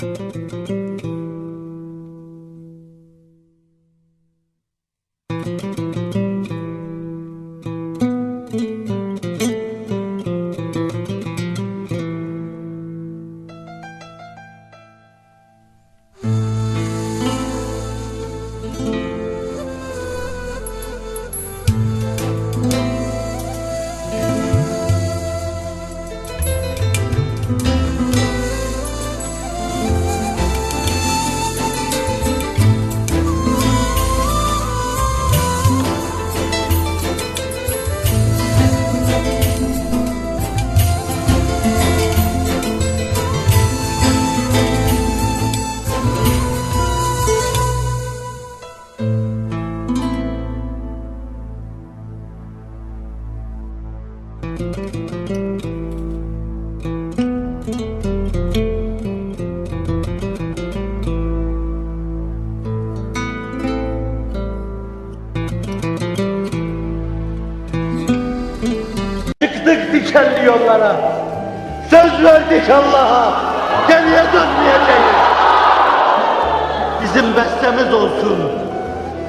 Música Çıktık dikenli yollara. Söz verdik Allah'a. Geriye dönmeyeceğiz. Bizim bestemiz olsun.